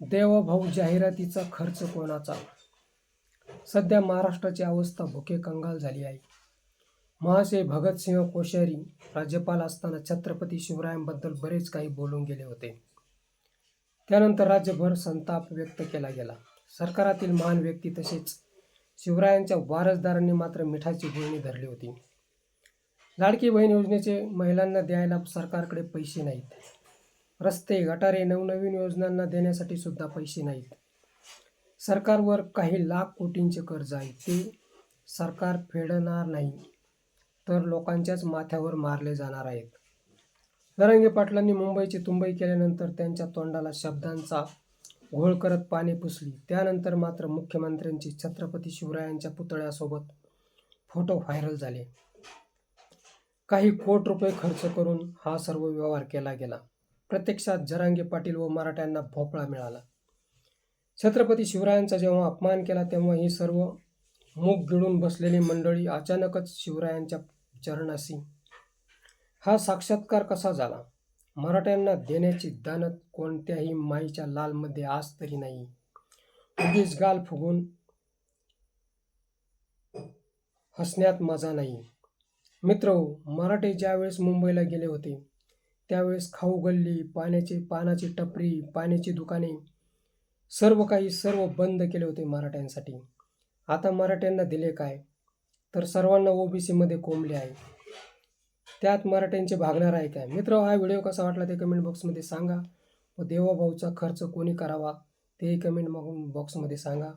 देवभाऊ जाहिरातीचा खर्च कोणाचा? सध्या महाराष्ट्राची अवस्था भुके कंगाल झाली आहे. महाशय भगतसिंह कोश्यारी राज्यपाल असताना छत्रपती शिवरायांबद्दल बरेच काही बोलून गेले होते. त्यानंतर राज्यभर संताप व्यक्त केला गेला. सरकारातील महान व्यक्ती तसेच शिवरायांच्या वारसदारांनी मात्र मिठाची गुळणी धरली होती. लाडकी बहीण योजनेचे महिलांना द्यायला सरकारकडे पैसे नाहीत. रस्ते गटारे नवनवीन योजनांना देण्यासाठी सुद्धा पैसे नाहीत. सरकारवर काही लाख कोटींचे कर्ज आहे. ते सरकार फेडणार नाही तर लोकांच्याच माथ्यावर मारले जाणार आहेत. नरंगे पाटलांनी मुंबईची तुंबई केल्यानंतर त्यांच्या तोंडाला शब्दांचा घोळ करत पाणी पुसली. त्यानंतर मात्र मुख्यमंत्र्यांची छत्रपती शिवरायांच्या पुतळ्यासोबत फोटो व्हायरल झाले. काही कोट रुपये खर्च करून हा सर्व व्यवहार केला गेला. प्रत्यक्षात जरांगे पाटील व मराठ्यांना भोपळा मिळाला. छत्रपती शिवरायांचा जेव्हा अपमान केला तेव्हा ही सर्व मूग गिळून बसलेली मंडळी अचानकच शिवरायांच्या चरणाशी. हा साक्षात्कार कसा झाला? मराठ्यांना देण्याची दानत कोणत्याही माईच्या लालमध्ये आज तरी नाही. उगीच गाल फुगून हसण्यात मजा नाही. मित्र मराठे ज्यावेळेस मुंबईला गेले होते त्यावेळेस खाऊ गल्ली पाण्याची पानाची टपरी पाण्याची दुकाने सर्व काही सर्व बंद केले होते मराठ्यांसाठी. आता मराठ्यांना दिले काय? तर सर्वांना ओबीसीमध्ये कोंबले आहे. त्यात मराठ्यांचे भागणार आहे काय? मित्र हा व्हिडिओ कसा वाटला ते कमेंट बॉक्समध्ये सांगा. व देवाभाऊचा खर्च कोणी करावा तेही कमेंट बॉक्समध्ये सांगा.